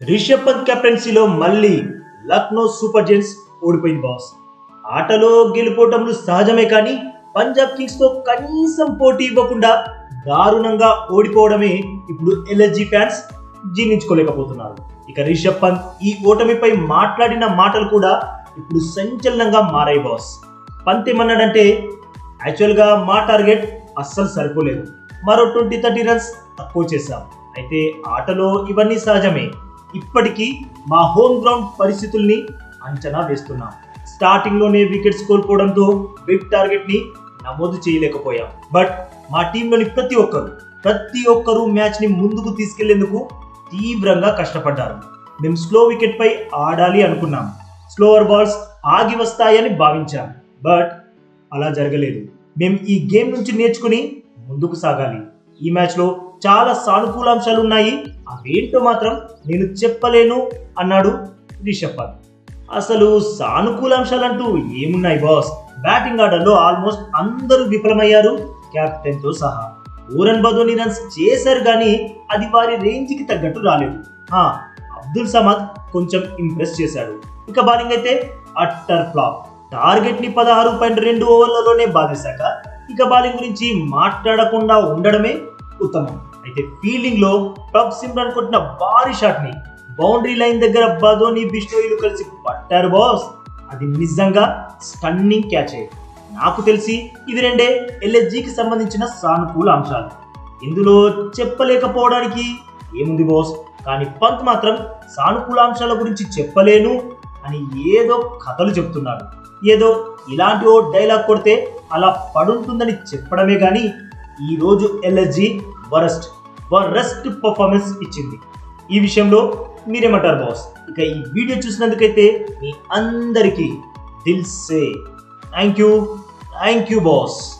రిషబ్ పంత్ కెప్టెన్సీలో మళ్ళీ Lucknow super giants ఓడిపోయింది బాస్. ఆటలో గెలుపోటములు సహజమే కానీ పంజాబ్ కింగ్స్తో కనీసం పోటీ ఇవ్వకుండా దారుణంగా ఓడిపోవడమే ఇప్పుడు ఎల్ఎస్జి ఫ్యాన్స్ జీర్ణించుకోలేకపోతున్నారు. ఇక రిషబ్ పంత్ ఈ ఓటమిపై మాట్లాడిన మాటలు కూడా ఇప్పుడు సంచలనంగా మారాయి బాస్. పంత్ ఏమన్నాడంటే యాక్చువల్గా మా టార్గెట్ అస్సలు సరిపోలేదు. మరో ట్వంటీ థర్టీ రన్స్ తక్కువ చేశాం. అయితే ఆటలో ఇవన్నీ సహజమే. ఇప్పటికీ మా హోమ్ గ్రౌండ్ పరిస్థితుల్ని అంచనా వేస్తున్నాం. స్టార్టింగ్లోనే వికెట్స్ కోల్పోవడంతో బిగ్ టార్గెట్ని నమోదు చేయలేకపోయాం. బట్ మా టీంలోని ప్రతి ఒక్కరు ప్రతి ఒక్కరూ మ్యాచ్ని ముందుకు తీసుకెళ్ళేందుకు తీవ్రంగా కష్టపడ్డారు. మేము స్లో వికెట్ పై ఆడాలి అనుకున్నాం. స్లోవర్ బాల్స్ ఆగి వస్తాయని భావించాం. బట్ అలా జరగలేదు. మేము ఈ గేమ్ నుంచి నేర్చుకుని ముందుకు సాగాలి. ఈ మ్యాచ్లో చాలా సానుకూల అంశాలు ఉన్నాయి అవేంటో మాత్రం నేను చెప్పలేను అన్నాడు రిషబ్ పంత్. అసలు సానుకూల అంశాలంటూ ఏమున్నాయి బాస్? బ్యాటింగ్ ఆర్డర్లో ఆల్మోస్ట్ అందరూ విఫలమయ్యారు. కెప్టెన్ సహా ఊరన్ బదోని రన్స్ చేశారు కానీ అది వారి రేంజ్కి తగ్గట్టు రాలేదు. అబ్దుల్ సమద్ కొంచెం ఇంప్రెస్ చేశాడు. ఇక బౌలింగ్ అయితే అట్టర్ ఫ్లాప్. టార్గెట్ని పదహారు పాయింట్ రెండు ఓవర్లలోనే బాధేశాక ఇక బౌలింగ్ గురించి మాట్లాడకుండా ఉండడమే ఉత్తమం. అయితే ఫీల్డింగ్లో టబ్ సిమ్రాన్ కొట్టిన భారీ షాట్ని బౌండరీ లైన్ దగ్గర బదోని బిష్ణోయిలు కలిసి పట్టారు బాస్ అది నిజంగా స్టన్నింగ్ క్యాచ్ నాకు తెలిసి ఇది రెండే ఎల్ఎస్జికి సంబంధించిన సానుకూల అంశాలు. ఇందులో చెప్పలేకపోవడానికి ఏముంది బాస్ కానీ పంత్ మాత్రం సానుకూల అంశాల గురించి చెప్పలేను అని ఏదో కథలు చెప్తున్నాడు ఏదో ఇలాంటి ఓ డైలాగ్ కొడితే అలా పడుంటుందని చెప్పడమే కానీ ఈరోజు ఎల్ఎస్జి వరస్ట్. వరస్ట్ పర్ఫార్మెన్స్ ఇచ్చింది. ఈ విషయంలో మీరేమంటారు బాస్? ఇక ఈ వీడియో చూసినందుకైతే మీ అందరికీ దిల్సే. Thank you. Thank you boss.